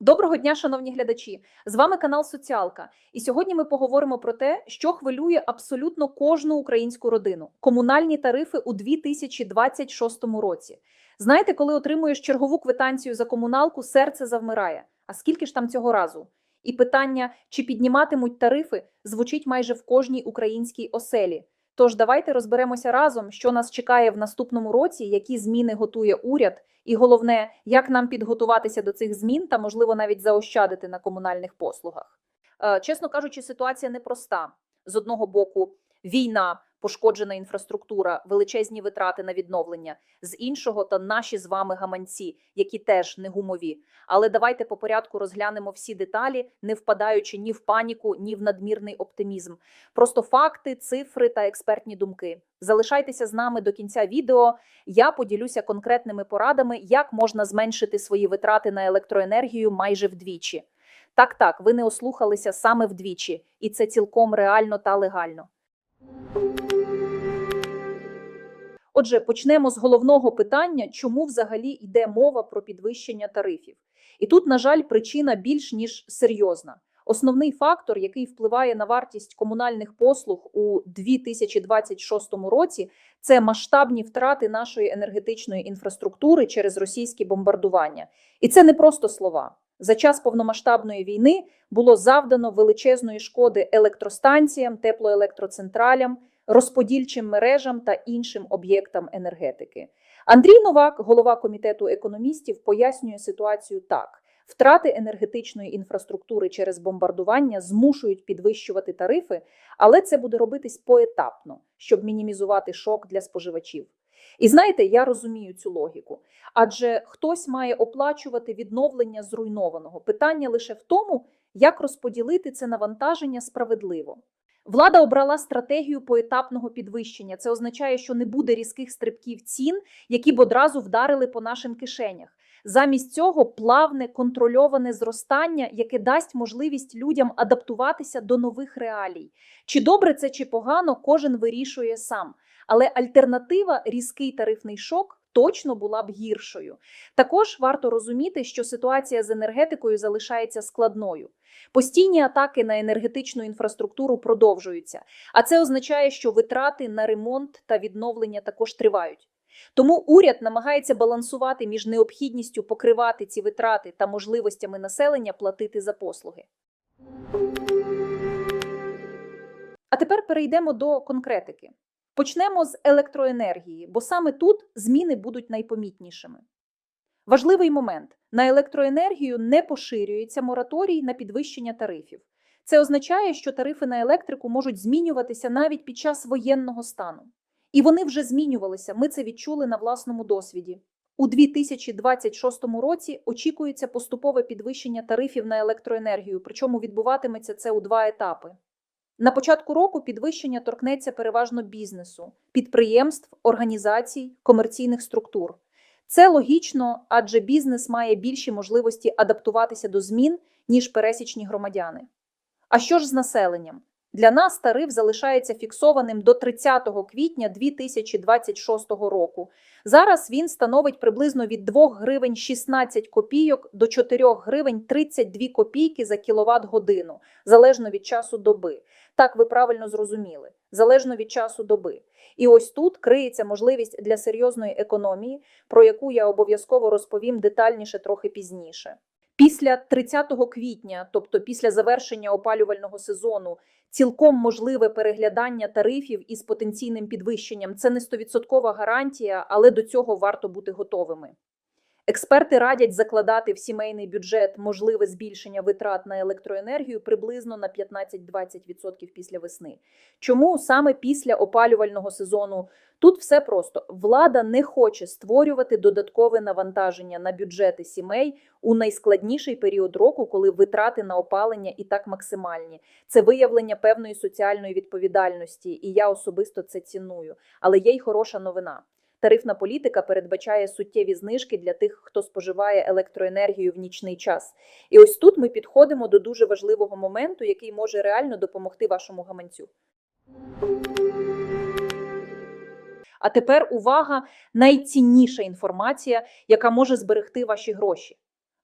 Доброго дня, шановні глядачі! З вами канал Соціалка. І сьогодні ми поговоримо про те, що хвилює абсолютно кожну українську родину: комунальні тарифи у 2026 році. Знаєте, коли отримуєш чергову квитанцію за комуналку, серце завмирає. А скільки ж там цього разу? І питання, чи підніматимуть тарифи, звучить майже в кожній українській оселі. Тож давайте розберемося разом, що нас чекає в наступному році, які зміни готує уряд, і головне, як нам підготуватися до цих змін та, можливо, навіть заощадити на комунальних послугах. Е, Чесно кажучи, ситуація непроста. З одного боку, війна, пошкоджена інфраструктура, величезні витрати на відновлення, з іншого та наші з вами гаманці, які теж не гумові. Але давайте по порядку розглянемо всі деталі, не впадаючи ні в паніку, ні в надмірний оптимізм. Просто факти, цифри та експертні думки. Залишайтеся з нами до кінця відео. Я поділюся конкретними порадами, як можна зменшити свої витрати на електроенергію майже вдвічі. Так, так, ви не ослухалися саме вдвічі, і це цілком реально та легально. Отже, почнемо з головного питання, чому взагалі йде мова про підвищення тарифів. І тут, на жаль, причина більш ніж серйозна. Основний фактор, який впливає на вартість комунальних послуг у 2026 році, це масштабні втрати нашої енергетичної інфраструктури через російські бомбардування. І це не просто слова. За час повномасштабної війни було завдано величезної шкоди електростанціям, теплоелектроцентралям, розподільчим мережам та іншим об'єктам енергетики. Андрій Новак, голова комітету економістів, пояснює ситуацію так: втрати енергетичної інфраструктури через бомбардування змушують підвищувати тарифи, але це буде робитись поетапно, щоб мінімізувати шок для споживачів. І знаєте, я розумію цю логіку, адже хтось має оплачувати відновлення зруйнованого. Питання лише в тому, як розподілити це навантаження справедливо. Влада обрала стратегію поетапного підвищення. Це означає, що не буде різких стрибків цін, які б одразу вдарили по нашим кишенях. Замість цього плавне контрольоване зростання, яке дасть можливість людям адаптуватися до нових реалій. Чи добре це, чи погано, кожен вирішує сам. Але альтернатива різкий тарифний шок. Точно була б гіршою. Також варто розуміти, що ситуація з енергетикою залишається складною. Постійні атаки на енергетичну інфраструктуру продовжуються, а це означає, що витрати на ремонт та відновлення також тривають. Тому уряд намагається балансувати між необхідністю покривати ці витрати та можливостями населення платити за послуги. А тепер перейдемо до конкретики. Почнемо з електроенергії, бо саме тут зміни будуть найпомітнішими. Важливий момент: на електроенергію не поширюється мораторій на підвищення тарифів. Це означає, що тарифи на електрику можуть змінюватися навіть під час воєнного стану. І вони вже змінювалися. Ми це відчули на власному досвіді. У 2026 році очікується поступове підвищення тарифів на електроенергію, причому відбуватиметься це у два етапи. На початку року підвищення торкнеться переважно бізнесу, підприємств, організацій, комерційних структур. Це логічно, адже бізнес має більші можливості адаптуватися до змін, ніж пересічні громадяни. А що ж з населенням? Для нас тариф залишається фіксованим до 30 квітня 2026 року. Зараз він становить приблизно від 2 гривень 16 копійок до 4 гривень 32 копійки за кіловат годину, залежно від часу доби. Так, ви правильно зрозуміли, залежно від часу доби. І ось тут криється можливість для серйозної економії, про яку я обов'язково розповім детальніше трохи пізніше. Після 30 квітня, тобто після завершення опалювального сезону, цілком можливе переглядання тарифів із потенційним підвищенням. Це не 100% гарантія, але до цього варто бути готовими. Експерти радять закладати в сімейний бюджет можливе збільшення витрат на електроенергію приблизно на 15-20% після весни. Чому саме після опалювального сезону тут все просто влада не хоче створювати додаткове навантаження на бюджети сімей у найскладніший період року, коли витрати на опалення і так максимальні. Це виявлення певної соціальної відповідальності, і я особисто це ціную. Але є й хороша новина. Тарифна політика передбачає суттєві знижки для тих, хто споживає електроенергію в нічний час. І ось тут ми підходимо до дуже важливого моменту, який може реально допомогти вашому гаманцю. А тепер увага! Найцінніша інформація, яка може зберегти ваші гроші.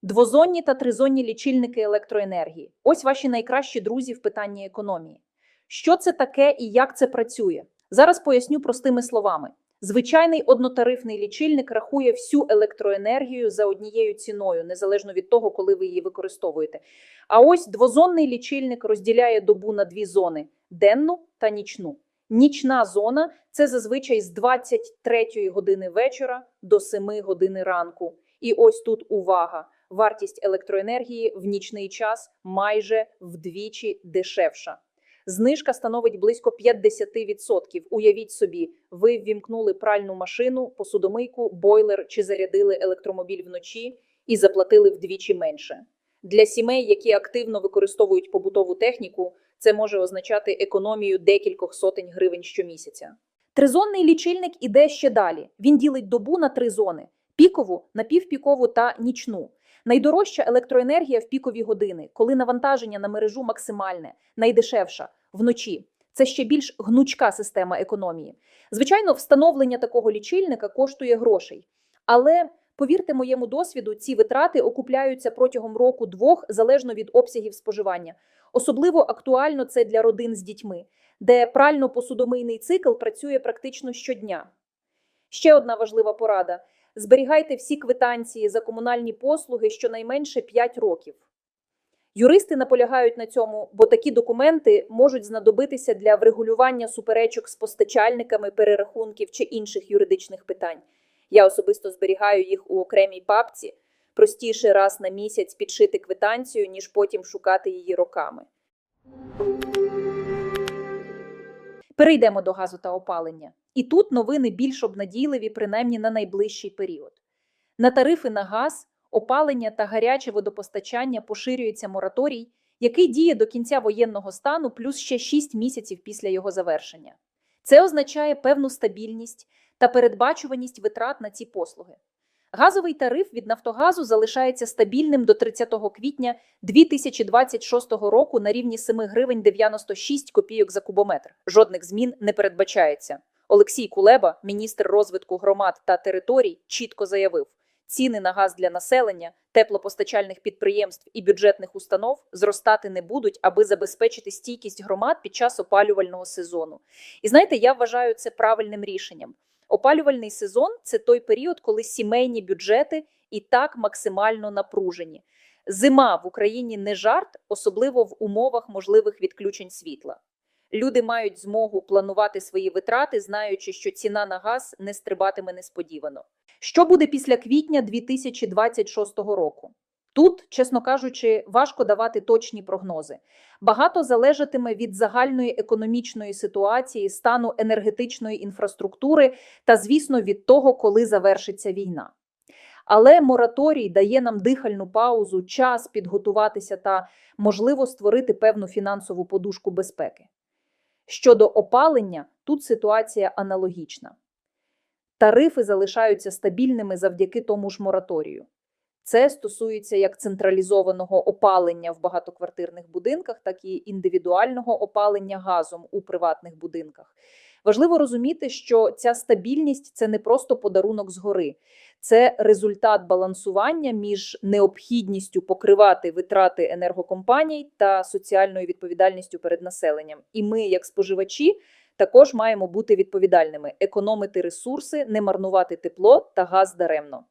Двозонні та тризонні лічильники електроенергії. Ось ваші найкращі друзі в питанні економії. Що це таке і як це працює? Зараз поясню простими словами. Звичайний однотарифний лічильник рахує всю електроенергію за однією ціною, незалежно від того, коли ви її використовуєте. А ось двозонний лічильник розділяє добу на дві зони: денну та нічну. Нічна зона це зазвичай з 23 години вечора до 7 години ранку. І ось тут увага: вартість електроенергії в нічний час майже вдвічі дешевша. Знижка становить близько 50%. Уявіть собі, ви ввімкнули пральну машину, посудомийку, бойлер чи зарядили електромобіль вночі і заплатили вдвічі менше. Для сімей, які активно використовують побутову техніку, це може означати економію декількох сотень гривень щомісяця. Тризонний лічильник іде ще далі. Він ділить добу на три зони: пікову, напівпікову та нічну. Найдорожча електроенергія в пікові години, коли навантаження на мережу максимальне, найдешевша вночі. Це ще більш гнучка система економії. Звичайно, встановлення такого лічильника коштує грошей. Але повірте моєму досвіду, ці витрати окупляються протягом року-двох залежно від обсягів споживання. Особливо актуально це для родин з дітьми, де прально-посудомийний цикл працює практично щодня. Ще одна важлива порада: зберігайте всі квитанції за комунальні послуги щонайменше 5 років. Юристи наполягають на цьому, бо такі документи можуть знадобитися для врегулювання суперечок з постачальниками перерахунків чи інших юридичних питань. Я особисто зберігаю їх у окремій папці. Простіше раз на місяць підшити квитанцію, ніж потім шукати її роками. Перейдемо до газу та опалення. І тут новини більш обнадійливі, принаймні на найближчий період. На тарифи на газ, опалення та гаряче водопостачання поширюється мораторій, який діє до кінця воєнного стану плюс ще 6 місяців після його завершення. Це означає певну стабільність та передбачуваність витрат на ці послуги. Газовий тариф від Нафтогазу залишається стабільним до 30 квітня 2026 року на рівні 7 гривень 96 копійок за кубометр. Жодних змін не передбачається. Олексій Кулеба, міністр розвитку громад та територій, чітко заявив: ціни на газ для населення, теплопостачальних підприємств і бюджетних установ зростати не будуть, аби забезпечити стійкість громад під час опалювального сезону. І знаєте, я вважаю це правильним рішенням. Опалювальний сезон це той період, коли сімейні бюджети і так максимально напружені. Зима в Україні не жарт, особливо в умовах можливих відключень світла. Люди мають змогу планувати свої витрати, знаючи, що ціна на газ не стрибатиме несподівано. Що буде після квітня 2026 року? Тут, чесно кажучи, важко давати точні прогнози. Багато залежатиме від загальної економічної ситуації, стану енергетичної інфраструктури та, звісно, від того, коли завершиться війна. Але мораторій дає нам дихальну паузу, час підготуватися та, можливо, створити певну фінансову подушку безпеки. Щодо опалення, тут ситуація аналогічна. Тарифи залишаються стабільними завдяки тому ж мораторію. Це стосується як централізованого опалення в багатоквартирних будинках, так і індивідуального опалення газом у приватних будинках. Важливо розуміти, що ця стабільність це не просто подарунок згори, це результат балансування між необхідністю покривати витрати енергокомпаній та соціальною відповідальністю перед населенням. І ми, як споживачі, також маємо бути відповідальними, економити ресурси, не марнувати тепло та газ даремно.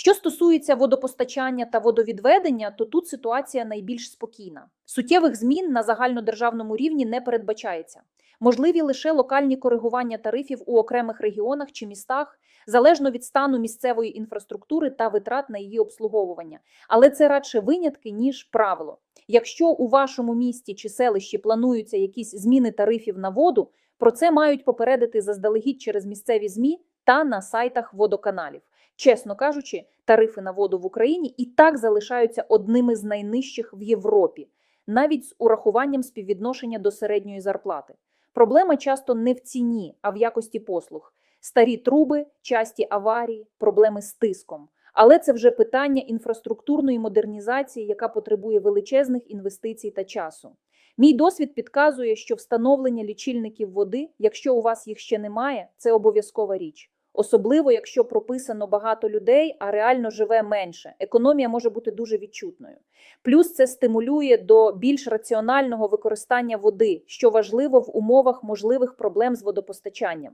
Що стосується водопостачання та водовідведення, то тут ситуація найбільш спокійна. Суттєвих змін на загальнодержавному рівні не передбачається. Можливі лише локальні коригування тарифів у окремих регіонах чи містах, залежно від стану місцевої інфраструктури та витрат на її обслуговування. Але це радше винятки, ніж правило. Якщо у вашому місті чи селищі плануються якісь зміни тарифів на воду, про це мають попередити заздалегідь через місцеві ЗМІ та на сайтах водоканалів. Чесно кажучи, тарифи на воду в Україні і так залишаються одними з найнижчих в Європі, навіть з урахуванням співвідношення до середньої зарплати. Проблема часто не в ціні, а в якості послуг. Старі труби, часті аварії, проблеми з тиском. Але це вже питання інфраструктурної модернізації, яка потребує величезних інвестицій та часу. Мій досвід підказує, що встановлення лічильників води, якщо у вас їх ще немає, це обов'язкова річ. Особливо якщо прописано багато людей, а реально живе менше. Економія може бути дуже відчутною. Плюс це стимулює до більш раціонального використання води, що важливо в умовах можливих проблем з водопостачанням.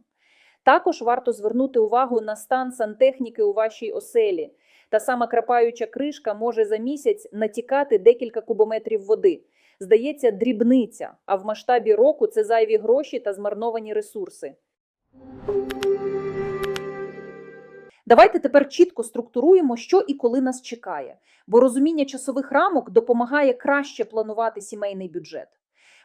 Також варто звернути увагу на стан сантехніки у вашій оселі. Та сама крапаюча кришка може за місяць натікати декілька кубометрів води. Здається, дрібниця, а в масштабі року це зайві гроші та змарновані ресурси. Давайте тепер чітко структуруємо, що і коли нас чекає, бо розуміння часових рамок допомагає краще планувати сімейний бюджет.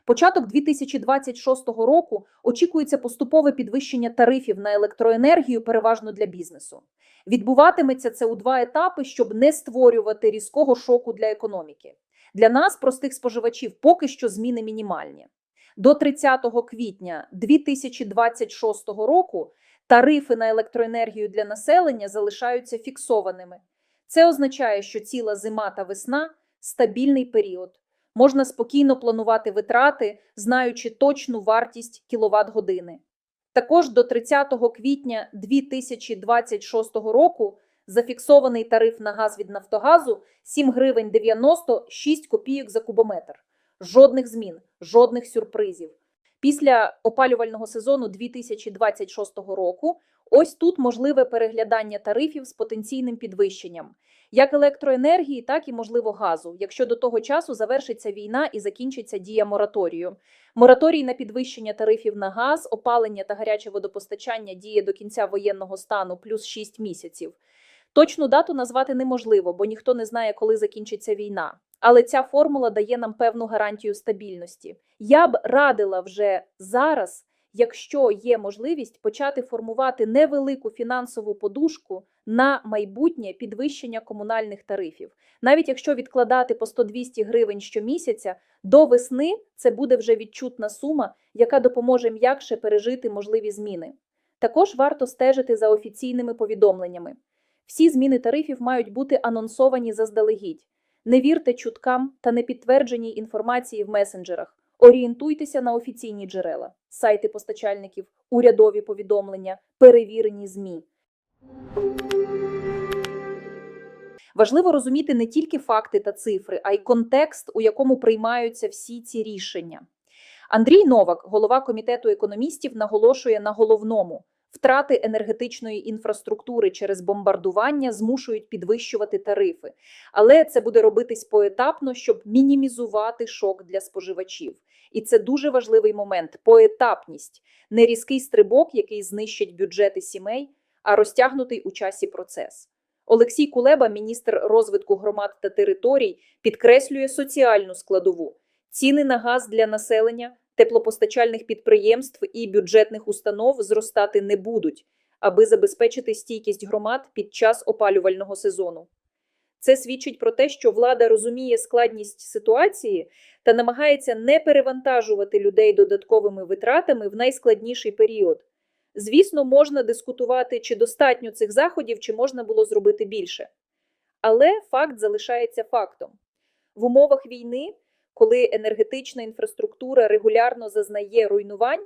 Початок 2026 року очікується поступове підвищення тарифів на електроенергію, переважно для бізнесу. Відбуватиметься це у два етапи, щоб не створювати різкого шоку для економіки. Для нас, простих споживачів, поки що зміни мінімальні. До 30 квітня 2026 року тарифи на електроенергію для населення залишаються фіксованими. Це означає, що ціла зима та весна стабільний період. Можна спокійно планувати витрати, знаючи точну вартість кіловат години. Також до 30 квітня 2026 року зафіксований тариф на газ від Нафтогазу 7 гривень 96 копійок за кубометр. Жодних змін, жодних сюрпризів. Після опалювального сезону 2026 року ось тут можливе переглядання тарифів з потенційним підвищенням як електроенергії, так і можливо газу, якщо до того часу завершиться війна і закінчиться дія мораторію. Мораторій на підвищення тарифів на газ, опалення та гаряче водопостачання діє до кінця воєнного стану плюс 6 місяців. Точну дату назвати неможливо, бо ніхто не знає, коли закінчиться війна. Але ця формула дає нам певну гарантію стабільності. Я б радила вже зараз, якщо є можливість, почати формувати невелику фінансову подушку на майбутнє підвищення комунальних тарифів. Навіть якщо відкладати по 100-200 гривень щомісяця, до весни це буде вже відчутна сума, яка допоможе м'якше пережити можливі зміни. Також варто стежити за офіційними повідомленнями. Всі зміни тарифів мають бути анонсовані заздалегідь. Не вірте чуткам та непідтвердженій інформації в месенджерах. Орієнтуйтеся на офіційні джерела, сайти постачальників, урядові повідомлення, перевірені ЗМІ. Важливо розуміти не тільки факти та цифри, а й контекст, у якому приймаються всі ці рішення. Андрій Новак, голова комітету економістів, наголошує на головному: втрати енергетичної інфраструктури через бомбардування змушують підвищувати тарифи, але це буде робитись поетапно, щоб мінімізувати шок для споживачів. І це дуже важливий момент поетапність, не різкий стрибок, який знищить бюджети сімей, а розтягнутий у часі процес. Олексій Кулеба, міністр розвитку громад та територій, підкреслює соціальну складову ціни на газ для населення, теплопостачальних підприємств і бюджетних установ зростати не будуть, аби забезпечити стійкість громад під час опалювального сезону. Це свідчить про те, що влада розуміє складність ситуації та намагається не перевантажувати людей додатковими витратами в найскладніший період. Звісно, можна дискутувати, чи достатньо цих заходів, чи можна було зробити більше. Але факт залишається фактом. В умовах війни, коли енергетична інфраструктура регулярно зазнає руйнувань,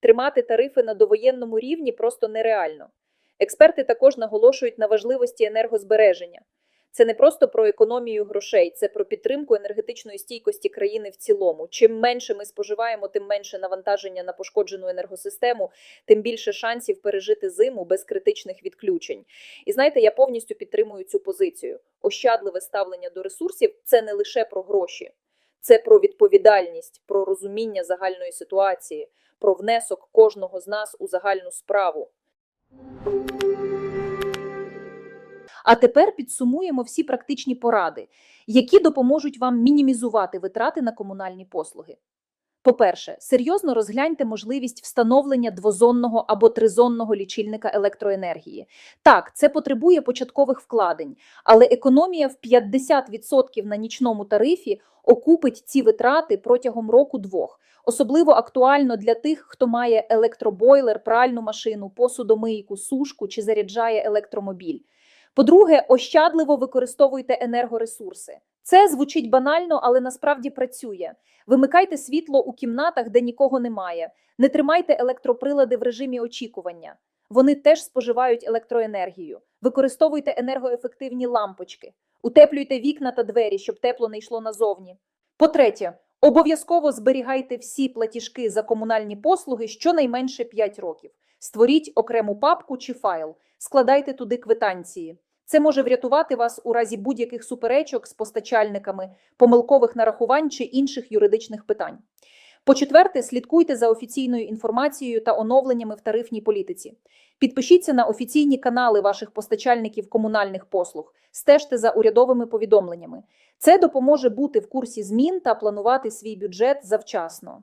тримати тарифи на довоєнному рівні просто нереально. Експерти також наголошують на важливості енергозбереження. Це не просто про економію грошей, це про підтримку енергетичної стійкості країни в цілому. Чим менше ми споживаємо, тим менше навантаження на пошкоджену енергосистему, тим більше шансів пережити зиму без критичних відключень. І знаєте, я повністю підтримую цю позицію. Ощадливе ставлення до ресурсів це не лише про гроші, це про відповідальність, про розуміння загальної ситуації, про внесок кожного з нас у загальну справу. А тепер підсумуємо всі практичні поради, які допоможуть вам мінімізувати витрати на комунальні послуги. По-перше, серйозно розгляньте можливість встановлення двозонного або тризонного лічильника електроенергії. Так, це потребує початкових вкладень, але економія в 50% на нічному тарифі окупить ці витрати протягом року-двох. Особливо актуально для тих, хто має електробойлер, пральну машину, посудомийку, сушку чи заряджає електромобіль. По-друге, ощадливо використовуйте енергоресурси. Це звучить банально, але насправді працює. Вимикайте світло у кімнатах, де нікого немає. Не тримайте електроприлади в режимі очікування. Вони теж споживають електроенергію. Використовуйте енергоефективні лампочки, утеплюйте вікна та двері, щоб тепло не йшло назовні. По-третє, обов'язково зберігайте всі платіжки за комунальні послуги щонайменше 5 років. Створіть окрему папку чи файл, складайте туди квитанції. Це може врятувати вас у разі будь-яких суперечок з постачальниками, помилкових нарахувань чи інших юридичних питань. По-четверте, слідкуйте за офіційною інформацією та оновленнями в тарифній політиці. Підпишіться на офіційні канали ваших постачальників комунальних послуг, стежте за урядовими повідомленнями. Це допоможе бути в курсі змін та планувати свій бюджет завчасно.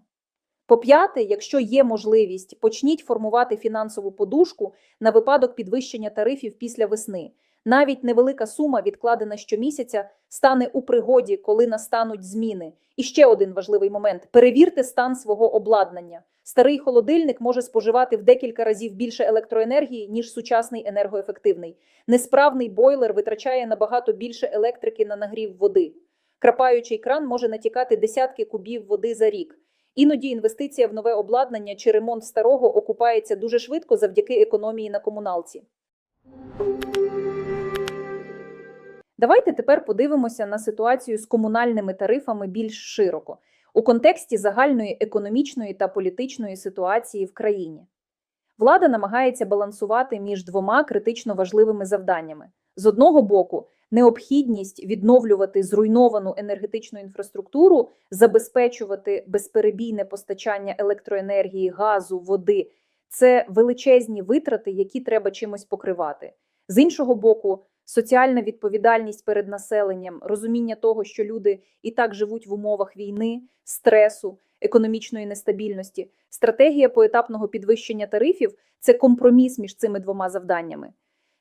По-п'яте, якщо є можливість, почніть формувати фінансову подушку на випадок підвищення тарифів після весни. Навіть невелика сума, відкладена щомісяця, стане у пригоді, коли настануть зміни. І ще один важливий момент: перевірте стан свого обладнання. Старий холодильник може споживати в декілька разів більше електроенергії, ніж сучасний енергоефективний. Несправний бойлер витрачає набагато більше електрики на нагрів води. Крапаючий кран може натікати десятки кубів води за рік. Іноді інвестиція в нове обладнання чи ремонт старого окупається дуже швидко завдяки економії на комуналці. Давайте тепер подивимося на ситуацію з комунальними тарифами більш широко у контексті загальної економічної та політичної ситуації в країні. Влада намагається балансувати між двома критично важливими завданнями: з одного боку, необхідність відновлювати зруйновану енергетичну інфраструктуру, забезпечувати безперебійне постачання електроенергії, газу, води це величезні витрати, які треба чимось покривати. З іншого боку, соціальна відповідальність перед населенням, розуміння того, що люди і так живуть в умовах війни, стресу, економічної нестабільності. Стратегія поетапного підвищення тарифів це компроміс між цими двома завданнями.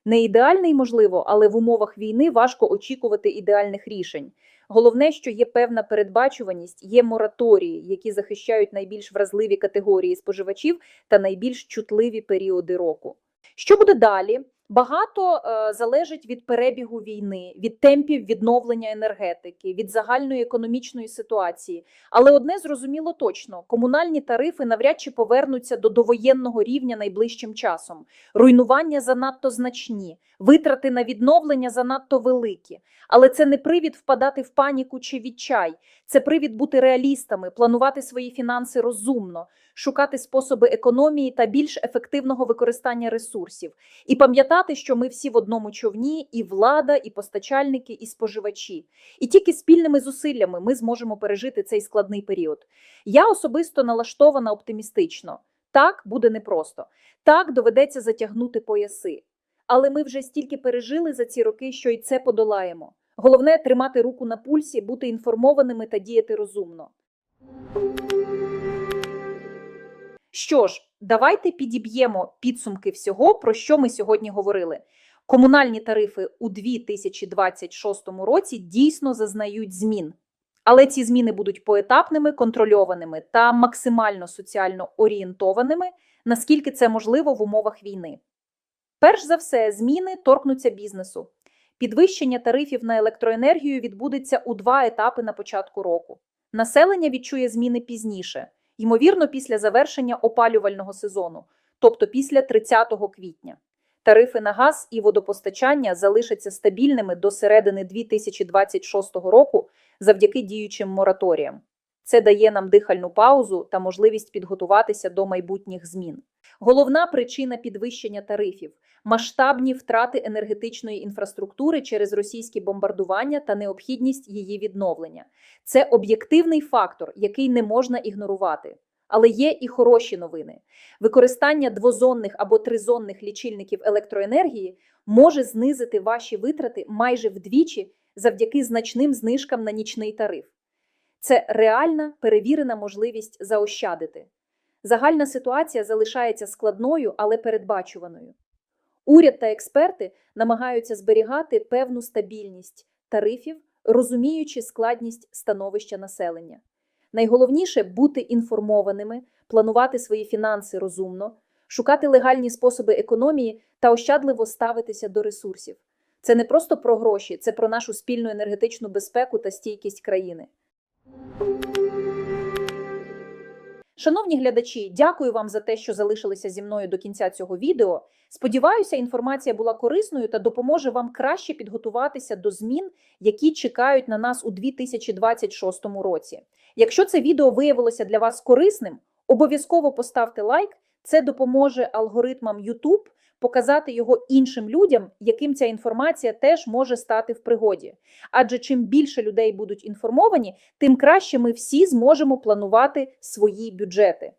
Не ідеальний, можливо, але в умовах війни важко очікувати ідеальних рішень. Головне, що є певна передбачуваність, є мораторії, які захищають найбільш вразливі категорії споживачів та найбільш чутливі періоди року. Що буде далі? Багато е, залежить від перебігу війни, від темпів відновлення енергетики, від загальної економічної ситуації. Але одне зрозуміло точно: комунальні тарифи навряд чи повернуться до довоєнного рівня найближчим часом. Руйнування занадто значні, витрати на відновлення занадто великі. Але це не привід впадати в паніку чи відчай. Це привід бути реалістами, планувати свої фінанси розумно, шукати способи економії та більш ефективного використання ресурсів. І пам'ятати, що ми всі в одному човні, і влада, і постачальники, і споживачі. І тільки спільними зусиллями ми зможемо пережити цей складний період. Я особисто налаштована оптимістично. Так буде непросто. Так доведеться затягнути пояси. Але ми вже стільки пережили за ці роки, що й це подолаємо. Головне тримати руку на пульсі, бути інформованими та діяти розумно. Що ж, давайте підіб'ємо підсумки всього, про що ми сьогодні говорили. Комунальні тарифи у 2026 році дійсно зазнають змін. Але ці зміни будуть поетапними, контрольованими та максимально соціально орієнтованими, наскільки це можливо в умовах війни. Перш за все, зміни торкнуться бізнесу. Підвищення тарифів на електроенергію відбудеться у два етапи на початку року. Населення відчує зміни пізніше, ймовірно, після завершення опалювального сезону, тобто після 30 квітня. Тарифи на газ і водопостачання залишаться стабільними до середини 2026 року завдяки діючим мораторіям. Це дає нам дихальну паузу та можливість підготуватися до майбутніх змін. Головна причина підвищення тарифів масштабні втрати енергетичної інфраструктури через російські бомбардування та необхідність її відновлення. Це об'єктивний фактор, який не можна ігнорувати. Але є і хороші новини. Використання двозонних або тризонних лічильників електроенергії може знизити ваші витрати майже вдвічі завдяки значним знижкам на нічний тариф. Це реальна перевірена можливість заощадити. Загальна ситуація залишається складною, але передбачуваною. Уряд та експерти намагаються зберігати певну стабільність тарифів, розуміючи складність становища населення. Найголовніше бути інформованими, планувати свої фінанси розумно, шукати легальні способи економії та ощадливо ставитися до ресурсів. Це не просто про гроші, це про нашу спільну енергетичну безпеку та стійкість країни. Шановні глядачі, дякую вам за те, що залишилися зі мною до кінця цього відео. Сподіваюся, інформація була корисною та допоможе вам краще підготуватися до змін, які чекають на нас у 2026 році. Якщо це відео виявилося для вас корисним, обов'язково поставте лайк. Це допоможе алгоритмам YouTube показати його іншим людям, яким ця інформація теж може стати в пригоді. Адже чим більше людей будуть інформовані, тим краще ми всі зможемо планувати свої бюджети.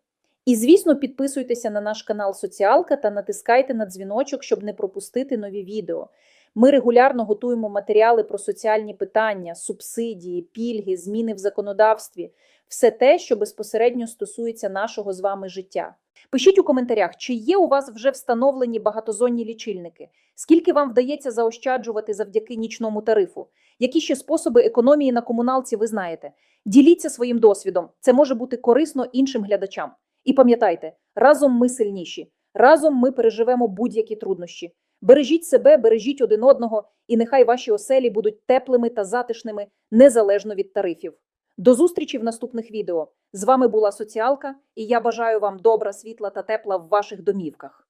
І, звісно, підписуйтеся на наш канал Соціалка та натискайте на дзвіночок, щоб не пропустити нові відео. Ми регулярно готуємо матеріали про соціальні питання, субсидії, пільги, зміни в законодавстві, все те, що безпосередньо стосується нашого з вами життя. Пишіть у коментарях, чи є у вас вже встановлені багатозонні лічильники, скільки вам вдається заощаджувати завдяки нічному тарифу, які ще способи економії на комуналці ви знаєте. Діліться своїм досвідом, це може бути корисно іншим глядачам. І пам'ятайте, разом ми сильніші, разом ми переживемо будь-які труднощі. Бережіть себе, бережіть один одного, і нехай ваші оселі будуть теплими та затишними незалежно від тарифів. До зустрічі в наступних відео. З вами була Соціалка, і я бажаю вам добра, світла та тепла в ваших домівках.